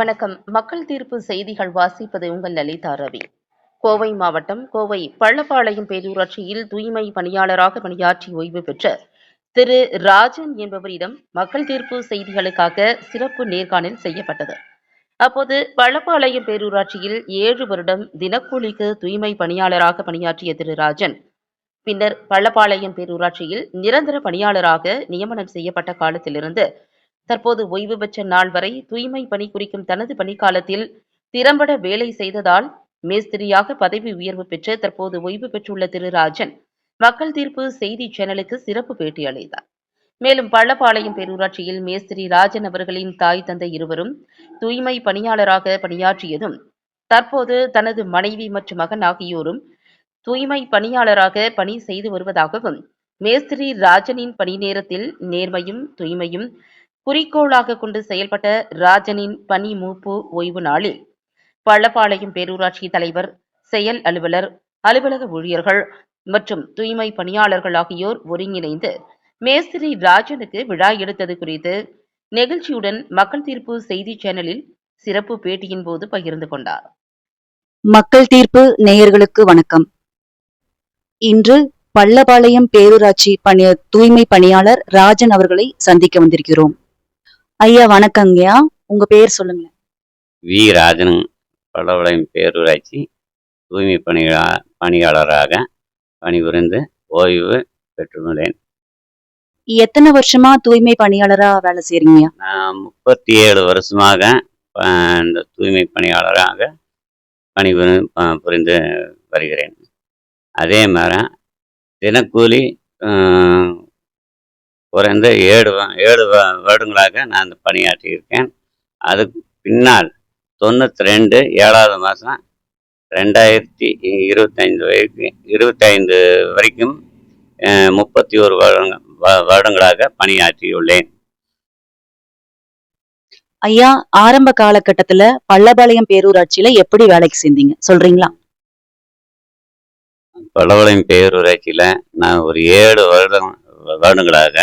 வணக்கம். மக்கள் தீர்ப்பு செய்திகள் வாசிப்பது உங்கள் லலிதா ரவி. கோவை மாவட்டம் கோவை பள்ளப்பாளையம் பேரூராட்சியில் தூய்மை பணியாளராக பணியாற்றி ஓய்வு பெற்ற திரு ராஜன் என்பவரிடம் மக்கள் தீர்ப்பு செய்திகளுக்காக சிறப்பு நேர்காணல் செய்யப்பட்டது. அப்போது பள்ளப்பாளையம் பேரூராட்சியில் ஏழு வருடம் தினக்கூலிக்கு தூய்மை பணியாளராக பணியாற்றிய திரு ராஜன் பின்னர் பள்ளப்பாளையம் பேரூராட்சியில் நிரந்தர பணியாளராக நியமனம் செய்யப்பட்ட காலத்திலிருந்து தற்போது ஓய்வு பெற்ற நாள் வரை தூய்மை பணி குறிக்கும் தனது பணிக்காலத்தில் திறம்பட வேலை செய்ததால் மேஸ்திரியாக பதவி உயர்வு பெற்று தற்போது ஓய்வு பெற்றுள்ள திரு ராஜன் மக்கள் தீர்ப்பு செய்தி சேனலுக்கு சிறப்பு பேட்டி அளித்தார். மேலும் பள்ளப்பாளையம் பேரூராட்சியில் மேஸ்திரி ராஜன் அவர்களின் தாய் தந்தை இருவரும் தூய்மை பணியாளராக பணியாற்றியதும் தற்போது தனது மனைவி மற்றும் மகன் ஆகியோரும் தூய்மை பணியாளராக பணி செய்து வருவதாகவும் மேஸ்திரி ராஜனின் பணி நேரத்தில் நேர்மையும் தூய்மையும் குறிக்கோளாக கொண்டு செயல்பட்ட ராஜனின் பணி மூப்பு ஓய்வு நாளில் பள்ளப்பாளையம் பேரூராட்சி தலைவர் செயல் அலுவலர் அலுவலக ஊழியர்கள் மற்றும் தூய்மை பணியாளர்கள் ஆகியோர் ஒருங்கிணைந்து மேஸ்திரி ராஜனுக்கு விழா எடுத்தது குறித்து நெகிழ்ச்சியுடன் மக்கள் தீர்ப்பு செய்தி சேனலில் சிறப்பு பேட்டியின் போது பகிர்ந்து கொண்டார். மக்கள் தீர்ப்பு நேயர்களுக்கு வணக்கம். இன்று பள்ளபாளையம் பேரூராட்சி பணி தூய்மை பணியாளர் ராஜன் அவர்களை சந்திக்க வந்திருக்கிறோம். ஐயா வணக்கங்கய்யா. உங்க பேர் சொல்லுங்க வி. ராஜன் பல்லவளையம் பேரூராட்சி தூய்மை பணியா பணியாளராக பணிபுரிந்து ஓய்வு பெற்றுள்ளேன். எத்தனை வருஷமா தூய்மை பணியாளரா வேலை செய்றீங்கய்யா? நான் முப்பத்தி ஏழு வருஷமாக அஹ், இந்த தூய்மை பணியாளராக பணிபுரி ப- புரிந்து வருகிறேன். அதே மாதிரி தினக்கூலி குறைந்த ஏழு ஏழு வருடங்களாக நான் இந்த பணியாற்றியிருக்கேன். அதுக்கு பின்னால் தொண்ணூற்றி ரெண்டு ஏழாவது மாதம் ரெண்டாயிரத்தி இருபத்தைந்து வரைக்கும் இருபத்தைந்து வரைக்கும் முப்பத்தி ஒரு வருடங்களாக பணியாற்றியுள்ளேன். ஐயா ஆரம்ப காலகட்டத்துல பள்ளபாளையம் பேரூராட்சியில எப்படி வேலைக்கு சேர்ந்தீங்க? சொல்றீங்களா? பல்லவளையம் பேரூராட்சியில் நான் ஒரு ஏழு வருடம் வருடங்களாக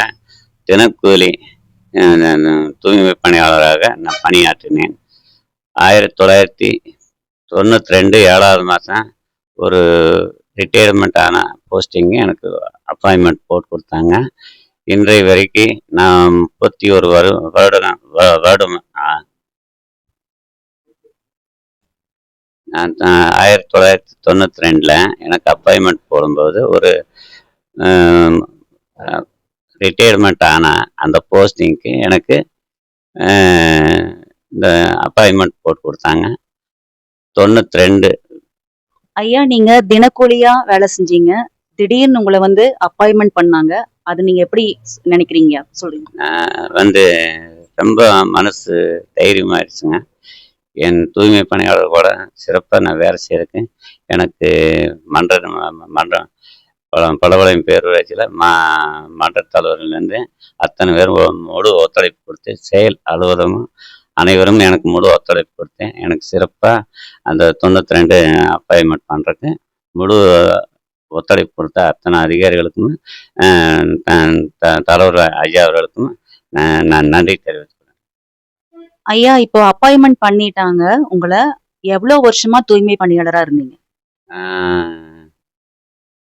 தினக்கூலி நான் தூய்மை பணியாளராக நான் பணியாற்றினேன். ஆயிரத்தி தொள்ளாயிரத்தி தொண்ணூற்றி ரெண்டு ஏழாவது மாதம் ஒரு ரிட்டையர்மெண்ட் ஆன போஸ்டிங்கு எனக்கு அப்பாயின்மெண்ட் போட்டு கொடுத்தாங்க. இன்றைய வரைக்கும் நான் முப்பத்தி ஒரு வரு வருடம் வருடம் நான் ஆயிரத்தி தொள்ளாயிரத்தி தொண்ணூற்றி ரெண்டில் எனக்கு அப்பாயின்மெண்ட் போடும்போது ஒரு ரிட்டையர்மெண்ட் ஆன அந்த போஸ்டிங்க்கு எனக்கு இந்த அப்பாயின்மெண்ட் போட்டு கொடுத்தாங்க. தொண்ணூற்றி ரெண்டு ஐயா நீங்க தினக்கூலியா வேலை செஞ்சீங்க. திடீர்னு உங்களை வந்து அப்பாயின்மெண்ட் பண்ணாங்க. அது நீங்க எப்படி நினைக்கிறீங்க? சொல்றீங்க வந்து ரொம்ப மனசு தைரியமாயிருச்சுங்க என் தூய்மை பணியாளர் கூட சிறப்பாக நான் வேலை செய்யறதுக்கு எனக்கு மன்ற மன்றம் பலவளையம் பேரூராட்சியில் மா மன்ற தலைவர்லேருந்து அத்தனை பேரும் முழு ஒத்துழைப்பு கொடுத்து செயல் அலுவலகமும் அனைவரும் எனக்கு முழு ஒத்துழைப்பு கொடுத்தேன். எனக்கு சிறப்பாக அந்த தொண்ணூற்றி ரெண்டு அப்பாயின்மெண்ட் பண்ணுறதுக்கு முழு ஒத்துழைப்பு கொடுத்த அத்தனை அதிகாரிகளுக்கும் தலைவர் ஐயா அவர்களுக்கும் நான் நான் நன்றி தெரிவித்துக்கிறேன் ஐயா இப்போ அப்பாயின்மெண்ட் பண்ணிட்டாங்க. உங்களை எவ்வளவு வருஷமா தூய்மை பணியாளரா இருந்தீங்க?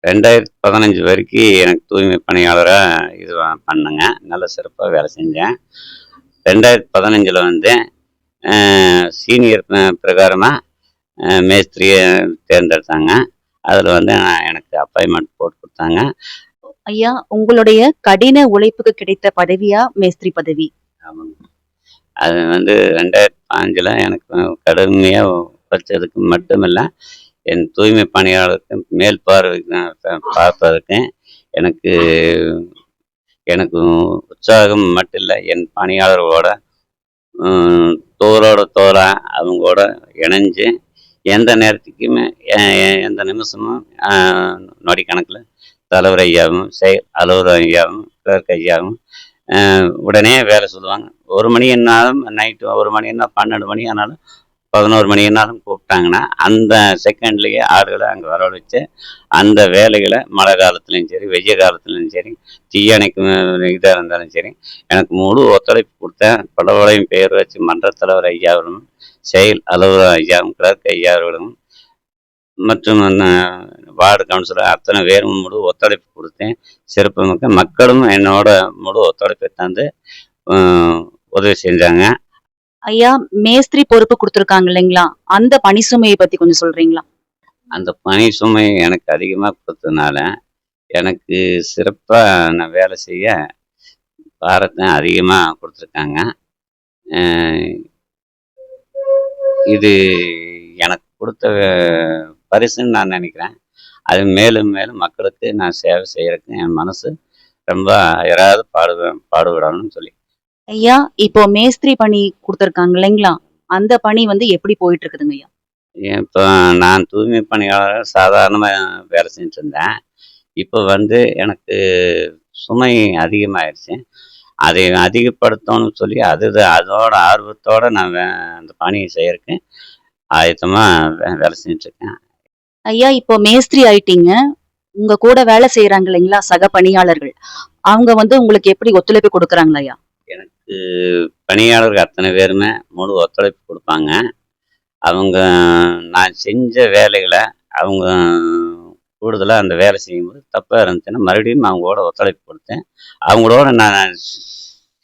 ரெண்டாயிரத்தி பதினஞ்சு வரைக்கும் எனக்கு தூய்மை பணியாளராக இது பண்ணேங்க. நல்ல சிறப்பாக வேலை செஞ்சேன். ரெண்டாயிரத்தி பதினஞ்சில் வந்து சீனியர் பிரகாரமாக மேஸ்திரியை தேர்ந்தெடுத்தாங்க. அதில் வந்து நான் எனக்கு அப்பாயின்மெண்ட் போட்டு கொடுத்தாங்க. ஐயா உங்களுடைய கடின உழைப்புக்கு கிடைத்த பதவியா? மேஸ்திரி பதவி. ஆமாங்க. அது வந்து ரெண்டாயிரத்தி பாஞ்சில் எனக்கு கடுமையாக உழைச்சதுக்கு மட்டுமில்லை என் தூய்மை பணியாளருக்கு மேல் பார்வை பார்ப்பதற்கு எனக்கு எனக்கு உற்சாகம் மட்டும் இல்லை என் பணியாளர்களோட தோரோட தோரா அவங்களோட இணைஞ்சு எந்த நேரத்துக்குமே எந்த நிமிஷமும் நொடி கணக்கில் தலைவர் ஐயாவும் செயல் அலுவலர் ஐயாவும் கிளர்க் ஐயாவும் உடனே வேலை சொல்லுவாங்க. ஒரு மணி என்னாலும் நைட்டு ஒரு மணி என்ன பன்னெண்டு மணி ஆனாலும் பதினோரு மணினாலும் கூப்பிட்டாங்கன்னா அந்த செகண்ட்லேயே ஆளுகளை அங்கே வரவழைச்சு அந்த வேலைகளை மழை காலத்துலையும் சரி வெய்ய காலத்துலையும் சரி தீயணைக்கும் இதாக இருந்தாலும் சரி எனக்கு முழு ஒத்துழைப்பு கொடுத்தேன். பலவளையும் பெயர் வச்சு மன்ற தலைவர் ஐயா செயல் அலுவலர் ஐயாவும் கிளர்க் ஐயா மற்றும் வார்டு கவுன்சிலர் அத்தனை பேரும் முழு ஒத்துழைப்பு கொடுத்தேன். சிறப்புமிக்க மக்களும் என்னோட முழு ஒத்துழைப்பை தந்து உதவி செஞ்சாங்க. ஐயா மேஸ்திரி பொறுப்பு கொடுத்துருக்காங்க இல்லைங்களா? அந்த பணி சுமையை பத்தி கொஞ்சம் சொல்றீங்களா? அந்த பணி சுமை எனக்கு அதிகமாக கொடுத்ததுனால எனக்கு சிறப்பாக நான் வேலை செய்ய பாரத்தை அதிகமாக கொடுத்துருக்காங்க. இது எனக்கு கொடுத்த பரிசுன்னு நான் நினைக்கிறேன். அது மேலும் மேலும் மக்களுக்கு நான் சேவை செய்யறதுக்கு என் மனசு ரொம்ப யாராவது பாடுவேன் பாடுபடணும்னு சொல்லி. ஐயா இப்போ மேஸ்திரி பணி கொடுத்துருக்காங்க இல்லைங்களா? அந்த பணி வந்து எப்படி போயிட்டு இருக்குதுங்க ஐயா? இப்போ நான் தூய்மை பணியாளர் சாதாரணமாக வேலை செஞ்சுட்டு இருந்தேன் இப்போ வந்து எனக்கு சுமை அதிகமாயிருச்சு. அதை அதிகப்படுத்தணும்னு சொல்லி அது அதோட ஆர்வத்தோடு நான் அந்த பணியை செய்யறதுக்கு ஆயத்தமாக வேலை செஞ்சுட்ருக்கேன் ஐயா இப்போ மேஸ்திரி ஆயிட்டீங்க. உங்க கூட வேலை செய்யறாங்க இல்லைங்களா சக பணியாளர்கள். அவங்க வந்து உங்களுக்கு எப்படி ஒத்துழைப்பு கொடுக்குறாங்களா ஐயா? எனக்கு பணியாளர்கள் அத்தனை பேருமே முழு ஒத்துழைப்பு கொடுப்பாங்க. அவங்க நான் செஞ்ச வேலைகளை அவங்க கூடுதலாக அந்த வேலை செய்யும்போது தப்பாக இருந்துச்சுன்னா மறுபடியும் அவங்களோட ஒத்துழைப்பு கொடுத்தேன். அவங்களோட நான்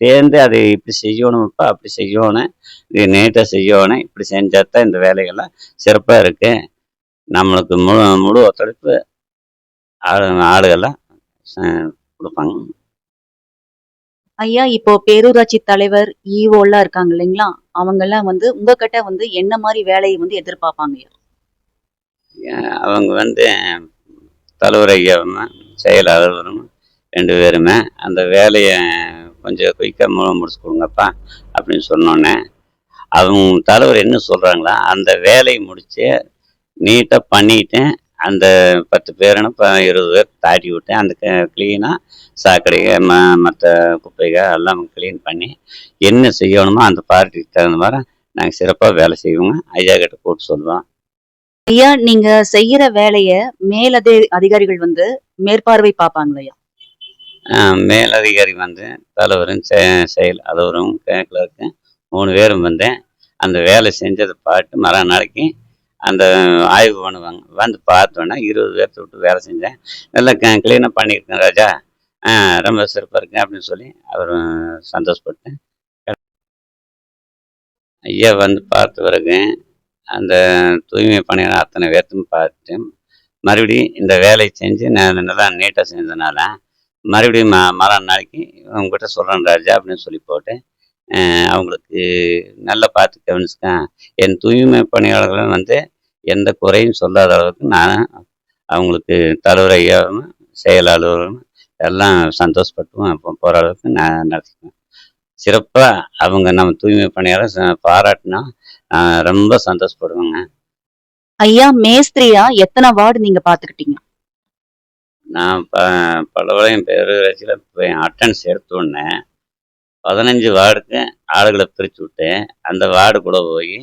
சேர்ந்து அதை இப்படி செய்யணும்ப்பா அப்படி செய்யணும். இது நீட்டாக செய்யணும் இப்படி செஞ்சால் தான் இந்த வேலைகள்லாம் சிறப்பாக இருக்கு. நம்மளுக்கு முழு முழு ஒத்துழைப்பு ஆளு ஆளுகள்லாம் கொடுப்பாங்க. ஐயா இப்போ பேரூராட்சி தலைவர் ஈஓ எல்லாம் இருக்காங்க இல்லைங்களா? அவங்க எல்லாம் வந்து உங்ககிட்ட வந்து என்ன மாதிரி வேலையை வந்து எதிர்பார்ப்பாங்க அவங்க வந்து தலைவர் ஐயாவும் செயலாளரும் ரெண்டு பேருமே அந்த வேலையை கொஞ்சம் குயிக்காக மூலம் முடிச்சு கொடுங்கப்பா அப்படின்னு சொன்னோன்னே அவங்க தலைவர் என்ன சொல்கிறாங்களோ அந்த வேலையை முடித்து நீட்டாக பண்ணிட்டேன் அந்த பத்து பேருன்னு இப்போ இருபது பேர் தாட்டி விட்டேன் அந்த க்ளீனாக சாக்கடைகள் ம மற்ற குப்பைகள் எல்லாம் க்ளீன் பண்ணி என்ன செய்யணுமோ அந்த பார்ட்டிக்கு தகுந்த மாதிரி நாங்கள் சிறப்பாக வேலை செய்வோங்க. ஐயா கிட்ட கூப்பிட்டு சொல்லுவோம். ஐயா நீங்க செய்யற வேலைய மேலதி அதிகாரிகள் வந்து மேற்பார்வை பார்ப்பாங்களா ஐயா? ஆஹ் மேலதிகாரி வந்து தலைவரும் செயல் அலுவலரும் கிளர்க்கு மூணு பேரும் வந்து அந்த வேலை செஞ்சதை பார்த்து மறு நாளைக்கு அந்த ஆய்வு பண்ணுவாங்க. வந்து பார்த்தோன்னா இருபது பேர்த்த விட்டு வேலை செஞ்சேன். நல்லா க்ளீனாக பண்ணியிருக்கேன் ராஜா. ரொம்ப சிறப்பாக இருக்கேன் அப்படின்னு சொல்லி அவர் சந்தோஷப்பட்டேன். ஐயா வந்து பார்த்த பிறகு அந்த தூய்மை பணியாளர் அத்தனை பேர்த்தும் பார்த்துட்டு மறுபடியும் இந்த வேலையை செஞ்சு நான் நல்லா நீட்டாக செஞ்சதுனால மறுபடியும் ம மறுநாள் நாளைக்கு உங்ககிட்ட சொல்கிறேன் ராஜா அப்படின்னு சொல்லி போட்டு அவங்களுக்கு நல்லா பார்த்து கவனிச்சுக்கேன் என் தூய்மை பணியாளர்களும் வந்து எந்த குறையும் சொல்லாத அளவுக்கு நான் அவங்களுக்கு தலைவர் ஐயாவும் செயலாளரும் எல்லாம் சந்தோஷப்பட்டும் அப்போ போகிற அளவுக்கு நான் நடத்திக்குவேன் சிறப்பாக அவங்க நம்ம தூய்மை பணியாளர் பாராட்டினா நான் ரொம்ப சந்தோஷப்படுவேங்க. ஐயா மேஸ்திரியா? எத்தனை வார்டு நீங்க பாத்துக்கிட்டீங்க? நான் ப பலவளையம் பேரூராட்சியில் போய் அட்டன்ஸ் எடுத்த உடனே பதினஞ்சு வார்டுக்கு ஆளுகளை பிரித்து விட்டு அந்த வார்டு கூட போய்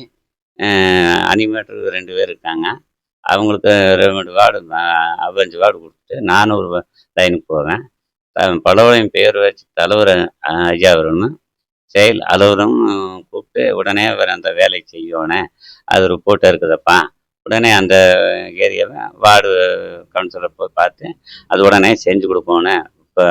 அனிமேட்டர் ரெண்டு பேர் இருக்காங்க. அவங்களுக்கு ரெண்டு வார்டு அஞ்சு வார்டு கொடுத்துட்டு நானும் ஒரு லைனுக்கு போவேன். பலவரையும் பேர் வச்சு தலைவர் ஐயா வரும்னு செயல் அலுவலரும் கூப்பிட்டு உடனே அவர் அந்த வேலையை செய்யணும். அது ரிப்போர்ட்டாக இருக்குதப்பா. உடனே அந்த ஏரியாவை வார்டு கவுன்சிலர் போய் பார்த்து அது உடனே செஞ்சு கொடுக்கணும். இப்போ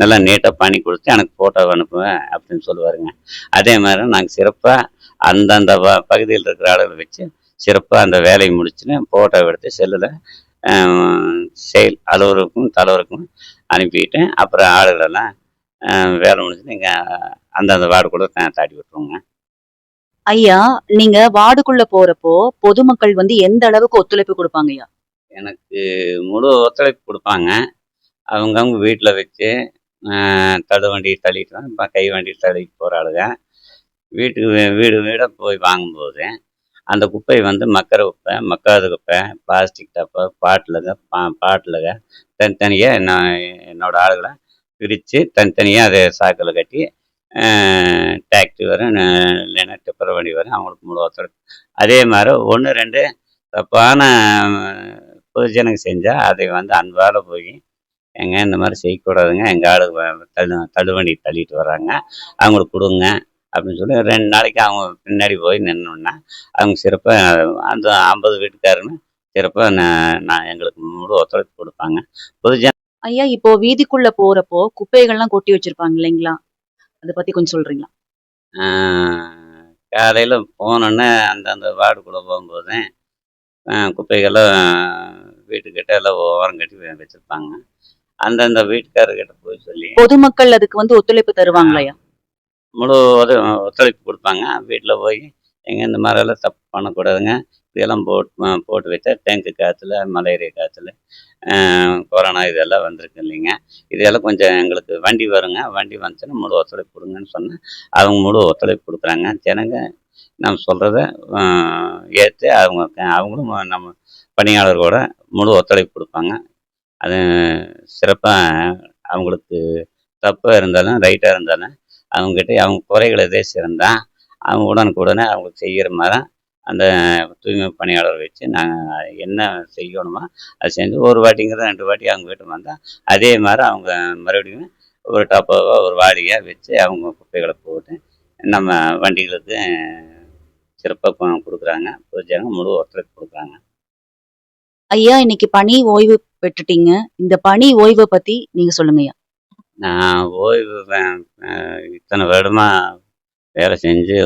நல்லா நீட்டாக பண்ணி கொடுத்து எனக்கு ஃபோட்டோ அனுப்புவேன் அப்படின்னு சொல்லுவாருங்க. அதே மாதிரி நாங்கள் சிறப்பாக அந்தந்த ப பகுதியில் இருக்கிற ஆளுகளை வச்சு சிறப்பாக அந்த வேலையை முடிச்சுட்டு ஃபோட்டோ எடுத்து செல்லில் செயல் அலுவலருக்கும் தலைவருக்கும் அனுப்பிட்டு அப்புறம் ஆளுகளெல்லாம் வேலை முடிச்சுட்டு இங்கே அந்தந்த வார்டு கூட தா- தாட்டி விட்டுருவோங்க. ஐயா நீங்க வார்டுக்குள்ள போறப்போ பொதுமக்கள் வந்து எந்த அளவுக்கு ஒத்துழைப்பு கொடுப்பாங்க ஐயா? எனக்கு முழு ஒத்துழைப்பு கொடுப்பாங்க. அவங்கவுங்க வீட்டில் வச்சு தடு வண்டி தள்ளிட்டு தான் இப்போ கை வண்டி தள்ளிட்டு போகிற ஆளுங்க. வீட்டுக்கு வீ- வீடு வீடாக போய் வாங்கும்போது அந்த குப்பை வந்து மக்கிற குப்பை மக்காத குப்பை பிளாஸ்டிக் டப்பை பாட்டிலுங்க பா பாட்டிலுங்க தனித்தனியாக நான் என்னோடய ஆளுகளை பிரித்து தனித்தனியாக அதை சாக்கில் கட்டி டாக்ஸி வரும் இல்லைன்னா டிப்பர் வண்டி வரும் அவங்களுக்கு முழுவதும் அதே மாதிரி ஒன்று ரெண்டு தப்பான பொதுஜனங்க செஞ்சால் அதை வந்து அன்பால் போய் எங்க இந்த மாதிரி செய்யக்கூடாதுங்க. எங்கள் ஆளு தள்ளு தள்ளுவண்டி தள்ளிட்டு வர்றாங்க அவங்களுக்கு கொடுங்க. அப்படின்னு சொல்லி ரெண்டு நாளைக்கு அவங்க பின்னாடி போய் நின்னோன்னா அவங்க சிறப்பாக அந்த ஐம்பது வீட்டுக்காரங்க சிறப்பாக நான் நான் எங்களுக்கு முழு ஒத்துழைப்பு கொடுப்பாங்க. பொதுஜன ஐயா இப்போ வீதிக்குள்ள போறப்போ குப்பைகள்லாம் கொட்டி வச்சிருப்பாங்க இல்லைங்களா? அதை பத்தி கொஞ்சம் சொல்றீங்களா? காலையில் போனோன்னே அந்தந்த வார்டுக்குள்ளே போகும்போது ஆஹ் குப்பைகளை வீட்டுக்கிட்ட எல்லாம் ஓரம் கட்டி வச்சிருப்பாங்க. அந்தந்த வீட்டுக்காரர்கிட்ட போய் சொல்லி பொதுமக்கள் அதுக்கு வந்து ஒத்துழைப்பு தருவாங்களா ஐயா? முழு ஒத்து ஒத்துழைப்பு கொடுப்பாங்க. வீட்டில் போய் எங்க இந்த மாதிரியெல்லாம் தப்பு பண்ணக்கூடாதுங்க. இதெல்லாம் போட்டு போட்டு வச்சா டேங்கு காய்ச்சல் மலேரியா காய்ச்சல் கொரோனா இதெல்லாம் வந்திருக்கு இல்லைங்க. இதெல்லாம் கொஞ்சம் எங்களுக்கு வண்டி வருங்க. வண்டி வந்துச்சுன்னா முழு ஒத்துழைப்பு கொடுங்கன்னு சொன்னால் அவங்க முழு ஒத்துழைப்பு கொடுக்குறாங்க. ஜனங்க நம்ம சொல்கிறத ஏற்று அவங்க அவங்களும் நம்ம பணியாளர்களோட முழு ஒத்துழைப்பு கொடுப்பாங்க. அது சிறப்பாக அவங்களுக்கு தப்பாக இருந்தாலும் ரைட்டாக இருந்தாலும் அவங்ககிட்ட அவங்க குறைகள் எதே இருந்தால் அவங்க உடனுக்குடனே அவங்களுக்கு செய்கிற மாதிரி அந்த தூய்மை பணியாளர் வச்சு நாங்கள் என்ன செய்யணுமோ அதை செஞ்சு ஒரு வாட்டிங்கிற ரெண்டு வாட்டி அவங்க வீட்டு வந்தால் அதே மாதிரி அவங்க மறுபடியும் ஒரு டப்பாவோ ஒரு வாடியாக வச்சு அவங்க குப்பைகளை போட்டு நம்ம வண்டிகளுக்கு சிறப்பாக கொடுக்குறாங்க. பொதுஜனங்க முழு ஒத்துழைப்பு கொடுக்குறாங்க. ஐயா இன்னைக்கு பணி ஓய்வு பெற்றுட்டீங்க. இந்த பணி ஓய்வை பற்றி நீங்கள் சொல்லுங்க ஐயா. நான் ஓய்வு இத்தனை வருடமாக வேலை செஞ்சு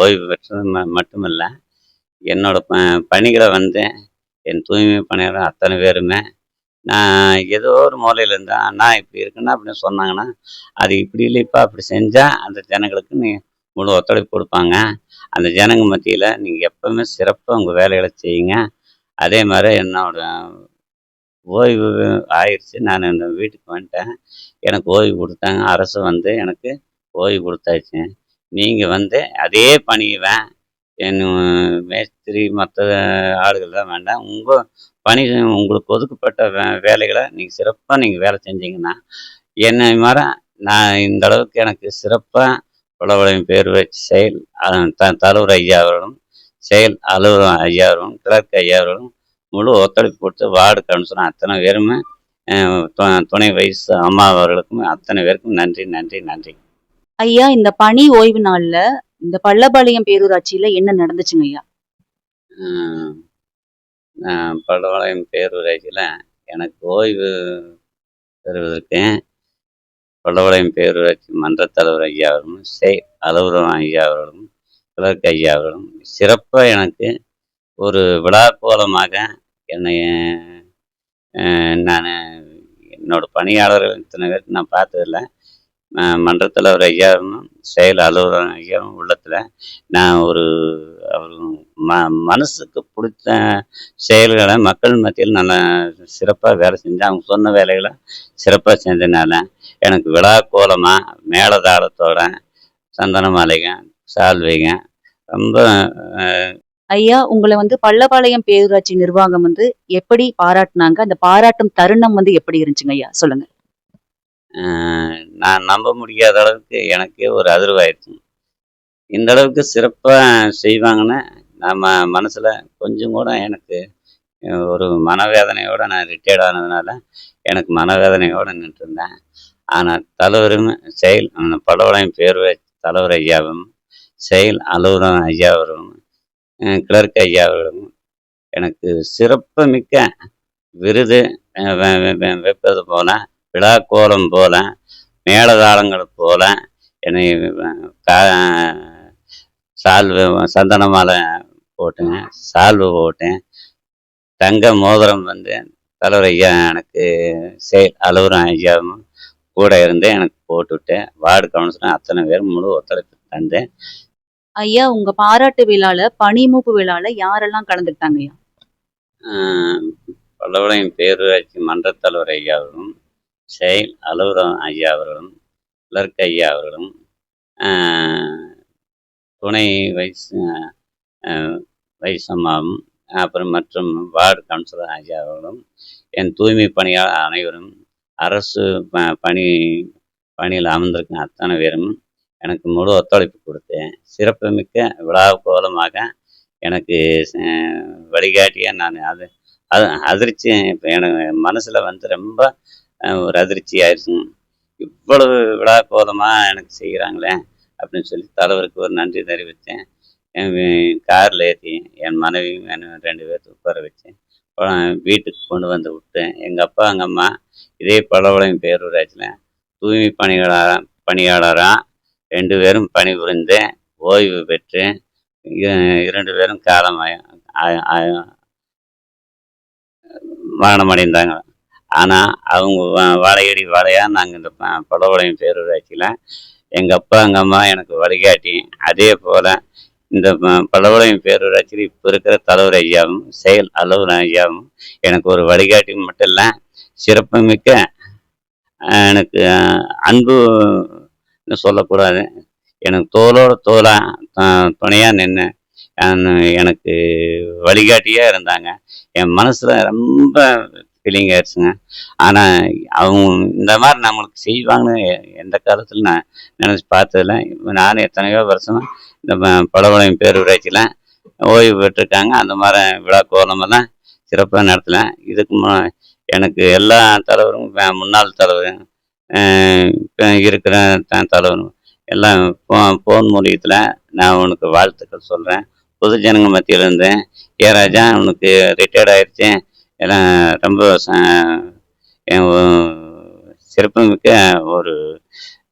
ஓய்வு பெற்றது ம இல்லை என்னோட ப பணிகளை வந்து என் தூய்மை பணியாளர் அத்தனை பேருமே நான் ஏதோ ஒரு மூலையில் இருந்தேன் அண்ணா இப்படி இருக்குன்னா அப்படின்னு சொன்னாங்கன்னா அது இப்படி இல்லைப்பா அப்படி செஞ்சால் அந்த ஜனங்களுக்கு நீ முழு ஒத்துழைப்பு கொடுப்பாங்க. அந்த ஜனங்க மத்தியில் நீங்கள் எப்பவுமே சிறப்பாக உங்கள் வேலைகளை செய்யுங்க. அதே மாதிரி என்னோட ஓய்வு ஆயிடுச்சு. நான் இந்த வீட்டுக்கு வந்துட்டேன். எனக்கு ஓய்வு கொடுத்தாங்க. அரசு வந்து எனக்கு ஓய்வு கொடுத்தாச்சு. நீங்கள் வந்து அதே பணிவேன் என் மேஸ்திரி மற்ற ஆளுகள் தான் வேண்டாம். உங்கள் பணி உங்களுக்கு ஒதுக்கப்பட்ட வே வேலைகளை நீங்கள் சிறப்பாக நீங்கள் வேலை செஞ்சீங்கன்னா என்னை மாதிரி நான் இந்த அளவுக்கு எனக்கு சிறப்பாக புலவளையும் பேர் வச்சு செயல் த தலைவர் ஐயா அவர்களும் செயல் அலுவலர் ஐயா அவர்களும் கிளர்க் ஐயா அவர்களும் முழு ஒத்துழைப்பு கொடுத்து வார்டு கவுன்சிலர் அத்தனை பேருமே துணை வைஸ் அம்மா அவர்களுக்கும் அத்தனை பேருக்கும் நன்றி நன்றி நன்றி. ஐயா இந்த பணி ஓய்வு நாள்ல இந்த பள்ளபாளையம் பேரூராட்சியில என்ன நடந்துச்சுங்க ஐயா? பல்லவாளையம் பேரூராட்சியில் எனக்கு ஓய்வு பெறுவதற்கு பல்லவாளையம் பேரூராட்சி மன்றத் தலைவர் ஐயா அவர்களும் செய் அலுவலகம் ஐயா அவர்களும் கிளர்க் ஐயா அவர்களும் சிறப்பாக எனக்கு ஒரு விழா கோலமாக என்னை நான் என்னோட பணியாளர்கள் இத்தனை பேருக்கு நான் பார்த்ததில்ல. மன்றத்தில் அவர் ஐயாவும் செயல் அலுவலர் ஐயாவும் உள்ளத்தில் நான் ஒரு அவர் ம மனசுக்கு பிடிச்ச செயல்களை மக்கள் மத்தியில் நல்லா சிறப்பாக வேலை செஞ்சேன் அவங்க சொன்ன வேலைகளை சிறப்பாக செஞ்சதுனால எனக்கு விழா கோலமாக மேளதாளத்தோட சந்தன மாலைங்க சால்வைங்க ரொம்ப ஐயா உங்களை வந்து பள்ளபாளையம் பேரூராட்சி நிர்வாகம் வந்து எப்படி பாராட்டினாங்க? அந்த பாராட்டும் தருணம் வந்து எப்படி இருந்துச்சுங்க ஐயா? சொல்லுங்க. நான் நம்ப முடியாத அளவுக்கு எனக்கே ஒரு அதிர்வாயிடுச்சு இந்த அளவுக்கு சிறப்பாக செய்வாங்கன்னு நம்ம மனசில் கொஞ்சம் கூட எனக்கு ஒரு மனவேதனையோடு நான் ரிட்டையர்ட் ஆனதுனால எனக்கு மனவேதனையோடு நின்றுருந்தேன். ஆனால் தலைவரும் செயல் அந்த பேரூராட்சி பேர் தலைவர் ஐயாவும் செயல் அலுவலகம் ஐயா கிளர்க் ஐயா அவர்களும் எனக்கு சிறப்பு மிக்க விருது வைப்பது போல விழா கோலம் போல மேளதாளங்கள் போல என்னை கா சால்வு சந்தன மாலை போட்டுங்க சால்வு போட்டேன். தங்க மோதிரம் வந்து தலைவர் ஐயா எனக்கு செயல் அலுவலர் ஐயாவும் கூட இருந்து எனக்கு போட்டுவிட்டு வார்டு கவுன்சிலர் அத்தனை பேரும் முழு ஒத்துழைப்பு தந்தேன் ஐயா உங்க பாராட்டு விழால பனிமூப்பு விழால யாரெல்லாம் கலந்துக்கிட்டாங்க ஐயா? ஆஹ் பல்லவளையம் பேரூராட்சி மன்றத் தலைவர் ஐயா அவர்களும் செயல் அலுவலகம் ஐயா அவர்களும் கிளர்க் ஐயா அவர்களும் துணை வைஸ் ஆஹ் அப்புறம் மற்றும் வார்டு கவுன்சிலர் ஐயா அவர்களும் என் தூய்மை பணியாளர் அனைவரும் அரசு ப- பணி பணியில் அமர்ந்திருக்கும் அத்தனை பேரும் எனக்கு முழு ஒத்துழைப்பு கொடுத்தேன். சிறப்புமிக்க விழா கோலமாக எனக்கு அஹ், வழிகாட்டியாக நான் அது அது அதிர்ச்சி இப்போ எனக்கு மனசில் வந்து ரொம்ப ஒரு அதிர்ச்சி ஆயிடுச்சுங்க இவ்வளவு விழா கோலமாக எனக்கு செய்கிறாங்களே அப்படின்னு சொல்லி தலைவருக்கு ஒரு நன்றி தெரிவித்தேன். என் காரில் ஏற்றி என் மனைவியும் என் ரெண்டு பேர்த்து உட்கார வச்சேன் வீட்டுக்கு கொண்டு வந்து விட்டேன். எங்கள் அப்பா எங்கள் அம்மா இதே பலவளையம் பேரூராட்சியில் தூய்மை பணியாளராக பணியாளராக ரெண்டு பேரும் பணிபுரிந்து ஓய்வு பெற்று இரண்டு பேரும் காலம் ஆ- மரணமடைந்தாங்க. ஆனால் அவங்க வா- வாழையடி வாழையாக நாங்கள் இந்த ப- பேரூராட்சியில் எங்கள் அப்பா எங்கள் அம்மா எனக்கு வழிகாட்டி அதே போல் இந்த ப- பேரூராட்சியில் இப்போ இருக்கிற தலைவர் ஐயாவும் செயல் அலுவலர் ஐயாவும் எனக்கு ஒரு வழிகாட்டி மட்டும் இல்லை சிறப்புமிக்க எனக்கு அன்பு அன்புன்னு சொல்லக்கூடாது. எனக்கு தோளோட தோலாக துணையாக துணையா நின்று எனக்கு வழிகாட்டியாக இருந்தாங்க. என் மனசில் ரொம்ப ஃபீலிங் ஆயிடுச்சுங்க. ஆனால் அவங்க இந்த மாதிரி நம்மளுக்கு செய்வாங்கன்னு எ- எந்த காலத்தில் நான் நினச்சி பார்த்ததில்ல. நானும் எத்தனையோ வருஷமா இந்த ப- பேரூராட்சியில் ஓய்வு பெற்றிருக்காங்க. அந்த மாதிரி விழா கோலமெல்லாம் சிறப்பாக நடத்தலை. இதுக்கு எனக்கு எல்லா தலைவரும் முன்னாள் தலைவரும் இருக்கிற த- தலைவரும் எல்லாம் ஃபோ ஃபோன் மூலியத்தில் நான் உனக்கு வாழ்த்துக்கள் சொல்கிறேன் பொது ஜனங்க மத்தியில் இருந்தேன் ஏ ராஜா உனக்கு ரிட்டையர்ட் ஆயிடுச்சு எல்லாம் ரொம்ப ச- என் சிறப்புமிக்க ஒரு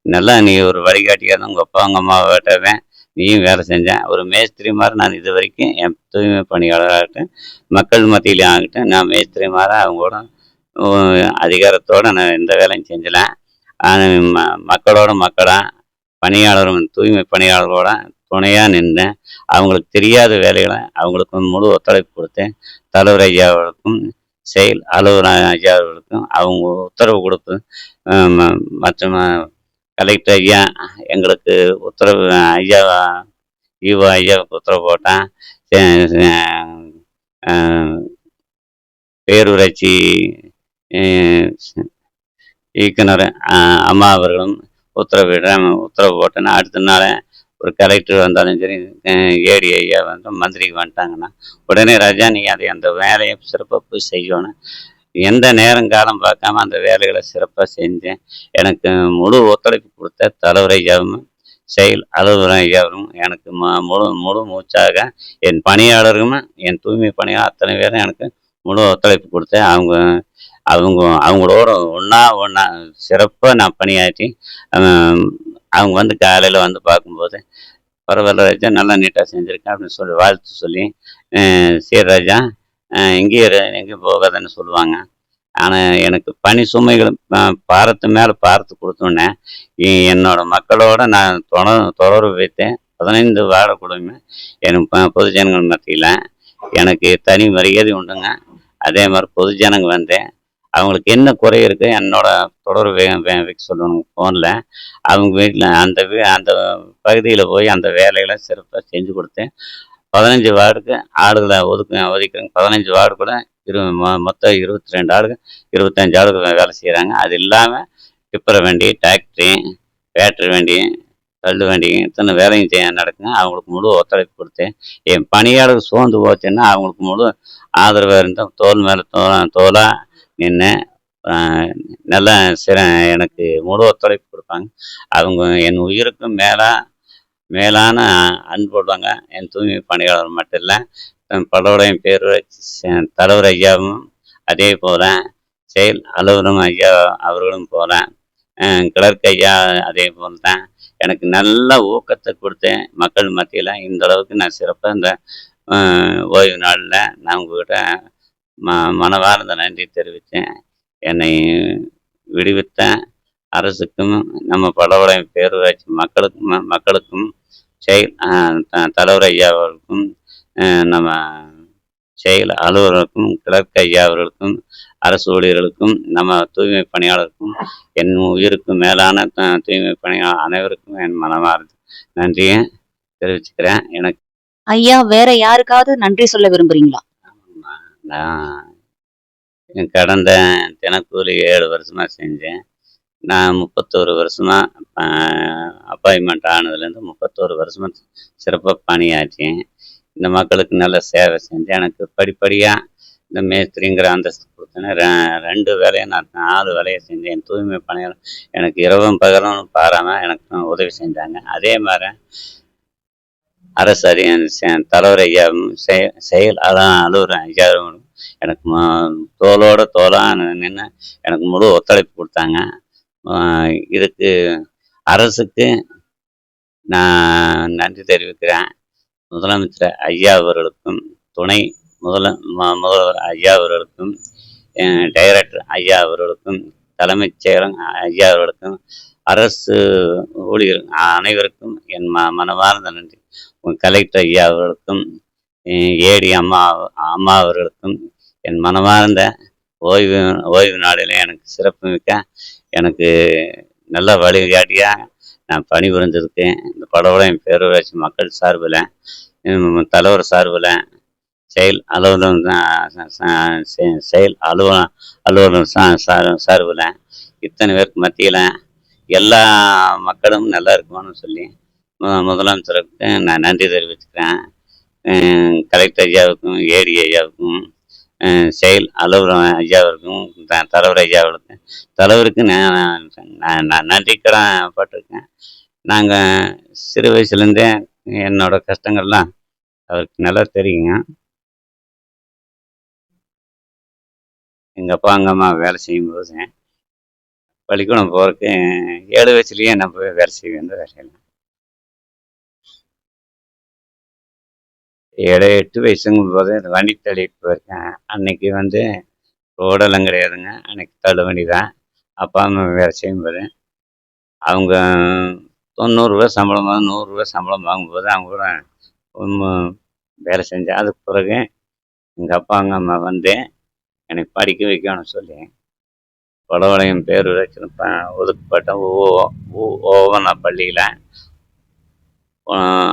நல்லா நீ ஒரு வழிகாட்டியாக தான் உங்கள் அப்பா உங்கள் அம்மாவை வேட்டவேன் நீயும் வேலை செஞ்சேன் ஒரு மேஸ்திரி மாதிரி நான் இது வரைக்கும் என் தூய்மை பணியாளராகட்டும் மக்கள் மத்தியிலையும் ஆகட்டும் நான் மேஸ்திரி மாதிரி அவங்களோட அதிகாரத்தோடு நான் எந்த வேலையும் செஞ்சலை. மக்களோட மக்களாக பணியாளரும் தூய்மை பணியாளர்களோட துணையாக நின்றேன் அவங்களுக்கு தெரியாத வேலைகளை அவங்களுக்கு முழு ஒத்துழைப்பு கொடுத்தேன். தலைவர் ஐயாவுக்கும் செயல் அலுவலர் ஐயாவுக்கும் அவங்க உத்தரவு கொடுத்து மற்றும் கலெக்டர் ஐயா எங்களுக்கு உத்தரவு ஐயா ஈவோ ஐயாவுக்கு உத்தரவு போட்டேன். பேரூராட்சி இயக்குனர் அம்மா அவர்களும் உத்தரவிடுறேன் உத்தரவு போட்டேன்னா அடுத்த நாள் ஒரு கலெக்டர் வந்தாலும் சரி ஏடி ஐயா வந்து மந்திரிக்கு வந்துட்டாங்கன்னா உடனே ராஜா நீ அதை அந்த வேலையை சிறப்பாக போய் செய்யணும். எந்த நேரம் காலம் பார்க்காம அந்த வேலைகளை சிறப்பாக செஞ்சேன். எனக்கு முழு ஒத்துழைப்பு கொடுத்த தலைவர் ஐயாவும் செயல் அலுவலர் ஐயாவும் எனக்கு ம- முழு முழு மூச்சாக என் பணியாளர்களும் என் தூய்மை பணியாளர் அத்தனை பேரும் எனக்கு முழு ஒத்துழைப்பு கொடுத்தேன் அவங்க அவங்க அவங்களோட ஒன்றா ஒன்றா சிறப்பாக நான் பணியாற்றி அவங்க வந்து காலையில் வந்து பார்க்கும்போது பரவாயில்ல ராஜா நல்லா நீட்டாக செஞ்சுருக்கேன் அப்படின்னு சொல்லி வாழ்த்து சொல்லி சரி ராஜா எங்கேயும் எங்கேயும் போகாதன்னு சொல்லுவாங்க. ஆனால் எனக்கு பணி சுமைகள் பாரத்து மேலே பாரத்து கொடுத்தோன்னே என்னோட மக்களோட நான் தொடர் தொடர்பு வைத்தேன். பதினைந்து வார எனக்கு பொதுஜனங்கள் மத்தியில் எனக்கு தனி மரியாதை உண்டுங்க. அதே மாதிரி பொதுஜனங்க வந்தேன் அவங்களுக்கு என்ன குறை இருக்குது என்னோட தொடர்பு வே- சொல்லணும் ஃபோனில் அவங்க வீட்டில் அந்த வீ அந்த பகுதியில் போய் அந்த வேலைகளை சிறப்பாக செஞ்சு கொடுத்தேன். பதினஞ்சு வார்டுக்கு ஆடுகளை ஒதுக்க ஒதுக்கிறாங்க பதினஞ்சு வார்டு கூட இரு மொத்தம் இருபத்தி ரெண்டு ஆளுக்கு இருபத்தஞ்சு ஆளுக்கு வேலை செய்கிறாங்க அது இல்லாமல் டிப்பர் வண்டி டிராக்டரி பேட்டரி வண்டி தள்ளு வண்டி இத்தனை வேலையும் செய்ய நடக்குங்க. அவங்களுக்கு முழு ஒத்துழைப்பு கொடுத்தேன். என் பணியாளர் சோர்ந்து போச்சுன்னா அவங்களுக்கு முழு ஆதரவாக இருந்தால் தோல் மேலே தோலா தோலாக நின்று நல்லா சிற எனக்கு முழு ஒத்துழைப்பு கொடுப்பாங்க. அவங்க என் உயிருக்கும் மேலா மேலான அன்புள்ளவங்க என் தூய்மை பணியாளர் மட்டும் இல்லை பலருடைய பேர் தலைவர் ஐயாவும் அதே போல் செயல் அலுவலரும் ஐயா அவர்களும் போகிறேன் கிளர்க் ஐயா அதே போல் தான். எனக்கு நல்ல ஊக்கத்தை கொடுத்தேன் மக்கள் மத்தியில். இந்த அளவுக்கு நான் சிறப்பாக இந்த ஓய்வு நாளில் நான் உங்ககிட்ட ம மனவார்ந்த நன்றி தெரிவித்தேன். என்னை விடுவித்த அரசுக்கும் நம்ம பலவளையம் பேரூராட்சி மக்களுக்கும் மக்களுக்கும் செயல் தலைவர் ஐயா அவர்களுக்கும் நம்ம செயல் அலுவலருக்கும் கிழக்கு ஐயா அவர்களுக்கும் அரசு ஊழியர்களுக்கும் நம்ம தூய்மை பணியாளருக்கும் என் உயிருக்கு மேலான த- தூய்மை பணியாளர் அனைவருக்கும் என் மனமார்ந்த நன்றியை தெரிவிச்சுக்கிறேன். எனக்கு ஐயா வேற யாருக்காவது நன்றி சொல்ல விரும்புறீங்களா? நான் கடந்த தினக்கூலி ஏழு வருஷமா செஞ்சேன். நான் முப்பத்தோரு வருஷமா அப்பாயின்மெண்ட் ஆனதுலேருந்து முப்பத்தோரு வருஷமா சிறப்பாக பணியாற்றேன். இந்த மக்களுக்கு நல்ல சேவை செஞ்சேன். எனக்கு படிப்படியாக இந்த மேஸ்திரிங்கிற அந்தஸ்து கொடுத்தேன்னு ரெ- ரெண்டு வேலையை நான் நாலு வேலையை செஞ்சேன். தூய்மை பணியாளர் எனக்கு இரவும் பகலும் பாராமல் எனக்கு உதவி செஞ்சாங்க. அதே மாதிரி அரசு அறிஞர் செ- தலைவர் ஐயா செயல் அதான் அலுவலர் ஐயா எனக்கு தோளோட தோலாக நின்று எனக்கு முழு ஒத்துழைப்பு கொடுத்தாங்க. இதுக்கு அரசுக்கு நான் நன்றி தெரிவிக்கிறேன். முதலமைச்சர் ஐயா அவர்களுக்கும் துணை முதல முதல்வர் ஐயா அவர்களுக்கும் டைரக்டர் ஐயா அவர்களுக்கும் தலைமைச் செயலர் ஐயா அவர்களுக்கும் அரசு ஊழியர் அனைவருக்கும் என் ம மனமார்ந்த நன்றி. கலெக்டர் ஐயா அவர்களுக்கும் ஏடி அம்மா அம்மா அவர்களுக்கும் என் மனமார்ந்த ஓய்வு ஓய்வு நாளில் எனக்கு சிறப்பு மிக்க எனக்கு நல்ல வழிகாட்டியாக நான் பணிபுரிஞ்சிருக்கேன் இந்த படவளையம் பேரூராட்சி மக்கள் சார்பில் தலைவர் சார்பில் செயல் அலுவலகம் செ- செயல் அலுவலகம் அலுவலகம் சா- சா- சார்பில் இத்தனை பேருக்கு மத்தியில் எல்லா மக்களும் நல்லா இருக்குமான்னு சொல்லி முதலமைச்சருக்கு நான் நன்றி தெரிவிச்சுக்கிறேன். கலெக்டர் ஐயாவுக்கும் ஏடி ஐயாவுக்கும் செயல் அலுவலகம் ஐயாவிற்கும் த- தலைவர் ஐயாவிற்கும் தலைவருக்கு நான் நான் நான் நன்றி கடன் பட்டிருக்கேன் நாங்கள் சிறு வயசுலேருந்தே என்னோட கஷ்டங்கள்லாம் அவருக்கு நல்லா தெரியுங்க. எங்கள் அப்பா எங்கள் அம்மா வேலை செய்யும்போது பள்ளிக்கூடம் போகிறதுக்கு ஏழு வயசுலேயே நான் போய் வேலை செய்வேன் இந்த வேலையில் ஏழு எட்டு வயசுங்கும் போது வண்டி தள்ளிட்டு போயிருக்கேன். அன்னைக்கு வந்து ரோடெல்லாம் கிடையாதுங்க. அன்னைக்கு தள்ளு வண்டி தான். அப்பா அம்மா வேலை செய்யும்போது அவங்க தொண்ணூறுரூவா சம்பளம் வாங்க நூறுரூவா சம்பளம் வாங்கும்போது அவங்க கூட ஒன்று வேலை செஞ்சேன். அதுக்கு பிறகு எங்கள் அப்பா எங்கள் அம்மா வந்து எனக்கு படிக்க வைக்கணும்னு சொல்லி வடவளையம் பேரூராட்சியில் ப ஒதுக்கப்பட்ட ஓ ஓ- பள்ளியில்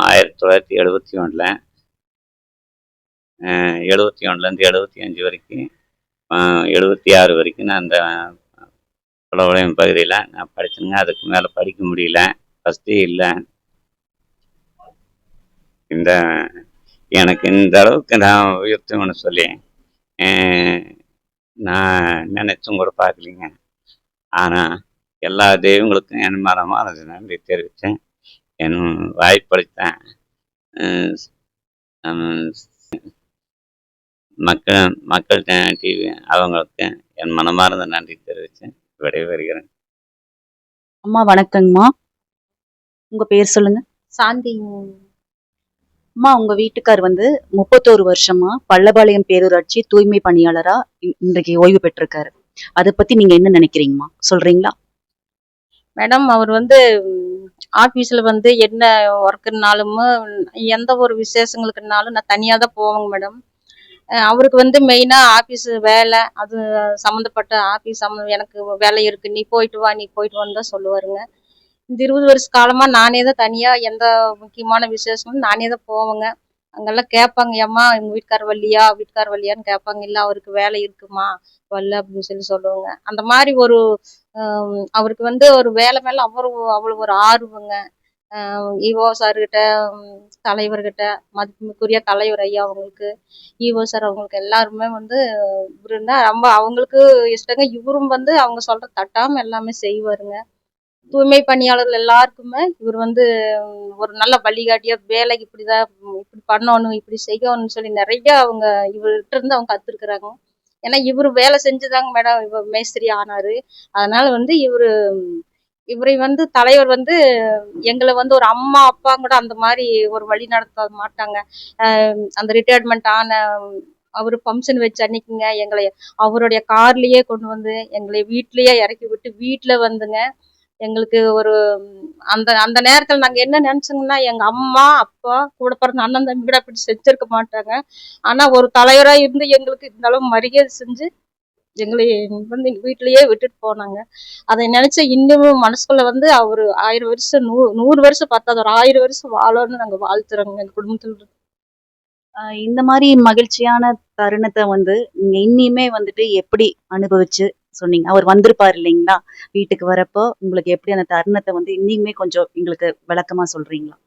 ஆயிரத்தி தொள்ளாயிரத்தி எழுபத்தி ஒன்றில் எழுபத்தி ஒன்றுலேருந்து எழுபத்தி அஞ்சு வரைக்கும் எழுபத்தி ஆறு வரைக்கும் நான் அந்த வடவளையம் பகுதியில் நான் படித்தேங்க அதுக்கு மேலே படிக்க முடியல. வசதி இல்லை. இந்த எனக்கு இந்த அளவுக்கு நான் உயர்த்தணும்னு சொல்லி நான் நினைச்சும் கூட பார்க்கலிங்க. ஆனால் எல்லா தெய்வங்களுக்கும் என் மனமானது நன்றி தெரிவித்தேன் என் வாய்ப்பளித்தேன். மக்கள் மக்கள் டிவி அவங்களுக்கு என் மனமார்ந்த நன்றி தெரிவித்து விடைபெறுகிறேன். அம்மா வணக்கங்கம்மா. உங்க பேர் சொல்லுங்க. சாந்தி அம்மா உங்க வீட்டுக்கார் வந்து முப்பத்தோரு வருஷமா பள்ளபாளையம் பேரூராட்சி தூய்மை பணியாளரா இன்றைக்கு ஓய்வு பெற்றிருக்காரு. அதை பத்தி நீங்க என்ன நினைக்கிறீங்கம்மா? சொல்றீங்களா? மேடம் அவர் வந்து ஆஃபீஸில் வந்து என்ன ஒர்க்குனாலும் எந்த ஒரு விசேஷங்களுக்குனாலும் நான் தனியாக தான் போவேங்க மேடம். அவருக்கு வந்து மெயினாக ஆஃபீஸ் வேலை அது சம்மந்தப்பட்ட ஆஃபீஸ் சம்ம எனக்கு வேலை இருக்கு. நீ போயிட்டு வா நீ போயிட்டு வான்னு தான் சொல்லுவாருங்க. இந்த இருபது வருஷ காலமாக நானே தான் தனியாக எந்த முக்கியமான விசேஷமும் நானே தான் போவேங்க. அங்கெல்லாம் கேட்பாங்க ஏம்மா எங்கள் வீட்டுக்கார் வள்ளியா வீட்டுக்கார் வள்ளியான்னு கேட்பாங்க. இல்லை அவருக்கு வேலை இருக்குமா? வரல அப்படின்னு சொல்லி சொல்லுவாங்க. அந்த மாதிரி ஒரு அவருக்கு வந்து ஒரு வேலை மேல அவ்வளவு அவ்வளவு ஒரு ஆர்வங்க. ஈவோ சார்கிட்ட தலைவர்கிட்ட மதிப்புக்குரிய தலைவர் ஐயா அவங்களுக்கு ஈவோ சார் அவங்களுக்கு எல்லாருமே வந்து இவருன்னா ரொம்ப அவங்களுக்கு இஷ்டங்க. இவரும் வந்து அவங்க சொல்ற தட்டாம எல்லாமே செய்வாருங்க. தூய்மை பணியாளர்கள் எல்லாருக்குமே இவர் வந்து ஒரு நல்ல வழிகாட்டியா வேலைக்கு இப்படிதான் இப்படி பண்ணணும் இப்படி செய்யணும்னு சொல்லி நிறைய அவங்க இவர்கிட்ட இருந்து அவங்க கத்துருக்குறாங்க. ஏன்னா இவர் வேலை செஞ்சுதாங்க மேடம். இவர் மேஸ்திரி ஆனாரு. அதனால வந்து இவர் இவரை வந்து தலைவர் வந்து எங்களை வந்து ஒரு அம்மா அப்பா கூட அந்த மாதிரி ஒரு வழி நடத்த மாட்டாங்க. அந்த ரிட்டையர்மெண்ட் ஆன அவர் ஃபங்க்ஷன் வச்சு அன்னைக்குங்க எங்களை அவருடைய கார்லயே கொண்டு வந்து எங்களை வீட்லயே இறக்கி விட்டு வீட்டில் வந்துங்க. எங்களுக்கு ஒரு அந்த அந்த நேரத்தில் நாங்கள் என்ன நினச்சோங்கன்னா எங்கள் அம்மா அப்பா கூட பிறந்த அண்ணன் தம்பி கூட அப்படி செஞ்சுருக்க மாட்டாங்க. ஆனால் ஒரு தலைவராக இருந்து எங்களுக்கு இந்த அளவு மரியாதை செஞ்சு எங்களை வந்து எங்கள் வீட்டிலேயே விட்டுட்டு போனாங்க. அதை நினச்சி இன்னமும் மனசுக்குள்ளே வந்து அவர் ஆயிரம் வருஷம் நூ நூறு வருஷம் பத்தாது ஒரு ஆயிரம் வருஷம் வாழணும்னு நாங்கள் வாழ்த்துறோங்க எங்கள் குடும்பத்தில் இந்த மாதிரி மகிழ்ச்சியான தருணத்தை வந்து நீங்கள் இன்னியுமே வந்துட்டு எப்படி அனுபவிச்சு சொன்னீங்க. அவர் வந்திருப்பார் இல்லைங்களா? வீட்டுக்கு வரப்போ உங்களுக்கு எப்படி அந்த தருணத்தை வந்து இன்னுமே கொஞ்சம் எங்களுக்கு விளக்கமா சொல்றீங்களா?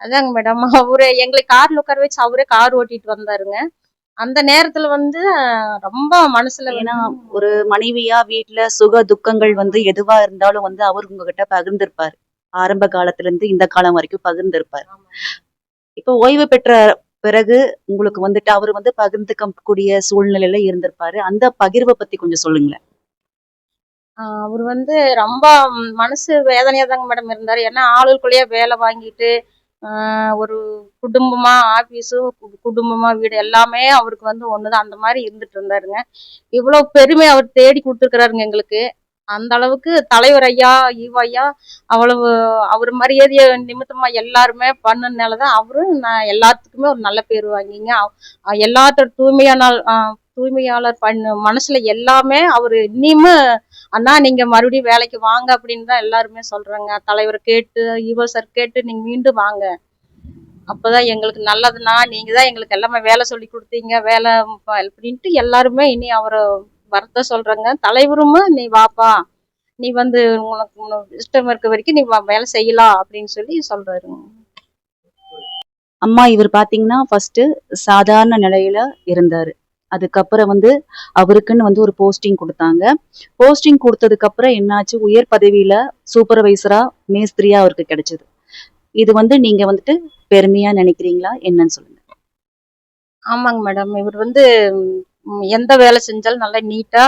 அதாங்க மேடம். அவரு எங்களை கார்ல உட்கார வச்சு அவரே கார் ஓட்டிட்டு வந்தாருங்க. அந்த நேரத்துல வந்து ரொம்ப மனசுல ஏன்னா ஒரு மனைவியா வீட்ல சுக துக்கங்கள் வந்து எதுவா இருந்தாலும் வந்து அவர் உங்ககிட்ட பகிர்ந்திருப்பார். ஆரம்ப காலத்துல இருந்து இந்த காலம் வரைக்கும் பகிர்ந்திருப்பார். இப்போ ஓய்வு பெற்ற பிறகு உங்களுக்கு வந்துட்டு அவர் வந்து பகிர்ந்துக்கக்கூடிய சூழ்நிலையில இருந்திருப்பாரு. அந்த பகிர்வை பத்தி கொஞ்சம் சொல்லுங்களேன். அவர் வந்து ரொம்ப மனசு வேதனையா தாங்க மேடம் இருந்தாரு. ஏன்னா ஆளுக்குள்ளேயே வேலை வாங்கிட்டு ஒரு குடும்பமா ஆபீஸு குடும்பமா வீடு எல்லாமே அவருக்கு வந்து ஒண்ணுதான். அந்த மாதிரி இருந்துட்டு இருந்தாருங்க. இவ்வளவு பெருமை அவர் தேடி கொடுத்துருக்கிறாருங்க எங்களுக்கு. அந்த அளவுக்கு தலைவர் ஐயா ஈவையா ஐயா அவ்வளவு அவர் மரியாதையை நிமித்தமா எல்லாருமே பண்ணனால தான் அவரும் நான் எல்லாத்துக்குமே ஒரு நல்ல பேர் வாங்கிங்க. அவ- எல்லாத்தோட தூய்மையான தூய்மையாளர் பண்ண மனசுல எல்லாமே அவர் இன்னியுமே அண்ணா நீங்க மறுபடியும் வேலைக்கு வாங்க அப்படின்னு தான் எல்லாருமே சொல்றாங்க. தலைவர் கேட்டு ஈவோ சார் கேட்டு நீங்க மீண்டும் வாங்க. அப்போதான் எங்களுக்கு நல்லதுண்ணா நீங்க தான் எங்களுக்கு எல்லாமே வேலை சொல்லி கொடுத்தீங்க வேலை அப்படின்ட்டு எல்லாருமே இனி அவரை வரத்த சொல்றாங்க. தலைவரும்? நீ வாப்பா. நீ வந்து உனக்கு இஷ்டம் இருக்க வரைக்கும் நீ வேலை செய்யலாம் அப்படின்னு சொல்லி சொல்றாருங்க. அம்மா இவர் பாத்தீங்கன்னா ஃபர்ஸ்ட் சாதாரண நிலையில இருந்தாரு. அதுக்கப்புறம் வந்து அவருக்குன்னு வந்து ஒரு போஸ்டிங் கொடுத்தாங்க. போஸ்டிங் கொடுத்ததுக்கு அப்புறம் என்னாச்சு? உயர் பதவியில சூப்பர்வைசரா மேஸ்திரியா அவருக்கு கிடைச்சது. இது வந்து நீங்க வந்துட்டு பெருமையா நினைக்கிறீங்களா? என்னன்னு சொல்லுங்க. ஆமாங்க மேடம் இவர் வந்து எந்த வேலை செஞ்சாலும் நல்லா நீட்டா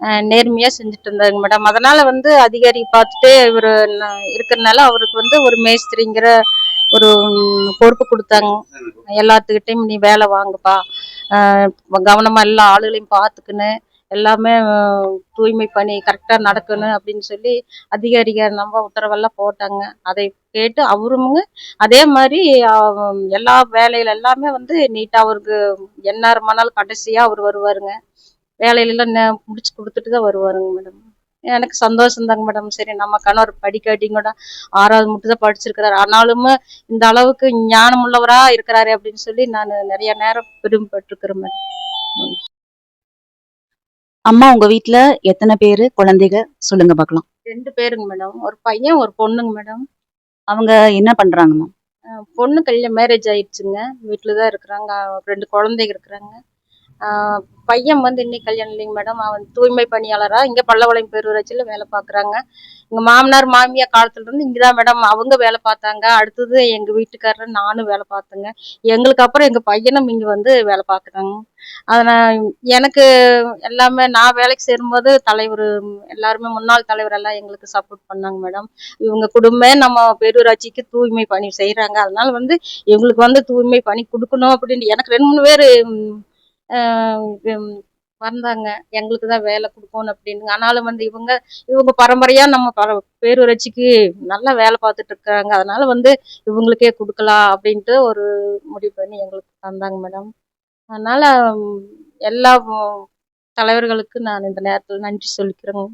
நேர்மையாக நேர்மையா செஞ்சுட்டு இருந்தாங்க மேடம் அதனால வந்து அதிகாரி பார்த்துட்டு இவர் இருக்கிறனால அவருக்கு வந்து ஒரு மேஸ்திரிங்கிற ஒரு பொறுப்பு கொடுத்தாங்க. எல்லாத்துக்கிட்டையும் நீ வேலை வாங்குப்பா. கவனமாக கவனமா எல்லா ஆளுகளையும் பார்த்துக்கின்னு எல்லாமே தூய்மை பணி கரெக்டாக நடக்கணும் அப்படின்னு சொல்லி அதிகாரிகள் நம்ம உத்தரவெல்லாம் போட்டாங்க. அதை கேட்டு அவருமுங்க அதே மாதிரி எல்லா வேலையில எல்லாமே வந்து நீட்டாக அவருக்கு எந்நேரமானாலும் கடைசியாக அவர் வருவாருங்க. வேலையிலலாம் நே- முடிச்சு கொடுத்துட்டு தான் வருவாருங்க மேடம் எனக்கு சந்தோஷம் தாங்க மேடம் சரி நம்ம கணவர் படிக்காட்டியும் கூட ஆறாவது மட்டும் தான் படிச்சிருக்கிறாரு. ஆனாலும் இந்த அளவுக்கு ஞானம் உள்ளவரா இருக்கிறாரு அப்படின்னு சொல்லி நான் நிறைய நேரம் பெருமைப்பட்டிருக்கிறேன் மேடம் அம்மா உங்க வீட்ல எத்தனை பேரு? குழந்தைங்க சொல்லுங்க பார்க்கலாம் ரெண்டு பேருங்க மேடம் ஒரு பையன் ஒரு பொண்ணுங்க மேடம் அவங்க என்ன பண்றாங்கம்மா பொண்ணு கல்யாணம் மேரேஜ் ஆயிடுச்சுங்க. வீட்டில் தான் இருக்கிறாங்க. ரெண்டு குழந்தைங்க இருக்கிறாங்க. பையன் வந்து இன்னைக்கு கல்யாணம் இல்லைங்க மேடம். அவன் தூய்மை பணியாளரா இங்க பல்லவளையம் பேரூராட்சியில் வேலை பார்க்குறாங்க எங்க மாமனார் மாமியார் காலத்துல இருந்து இங்கதான் மேடம். அவங்க வேலை பார்த்தாங்க. அடுத்தது எங்க வீட்டுக்காரர் நானும் வேலை பார்த்தேங்க. எங்களுக்கு அப்புறம் எங்க பையனும் இங்க வந்து வேலை பார்க்குறாங்க. அதனால் எனக்கு எல்லாமே நான் வேலைக்கு சேரும்போது தலைவர் எல்லாருமே முன்னாள் தலைவர் எல்லாம் எங்களுக்கு சப்போர்ட் பண்ணாங்க மேடம். இவங்க குடும்பமே நம்ம பேரூராட்சிக்கு தூய்மை பணி செய்யறாங்க அதனால வந்து இவங்களுக்கு வந்து தூய்மை பணி கொடுக்கணும் அப்படின்ட்டு எனக்கு ரெண்டு மூணு பேர் வந்தாங்க. எங்களுக்கு தான் வேலை கொடுக்கணும் அப்படின்னு. ஆனாலும் வந்து இவங்க இவங்க பரம்பரையா நம்ம பர பேரூராட்சிக்கு நல்லா வேலை பார்த்துட்டு இருக்காங்க. அதனால வந்து இவங்களுக்கே கொடுக்கலாம் அப்படின்ட்டு ஒரு முடிவு பண்ணி எங்களுக்கு தந்தாங்க மேடம் அதனால எல்லா தலைவர்களுக்கும் தலைவர்களுக்கு நான் இந்த நேரத்தில் நன்றி சொல்லிக்கிறேங்க.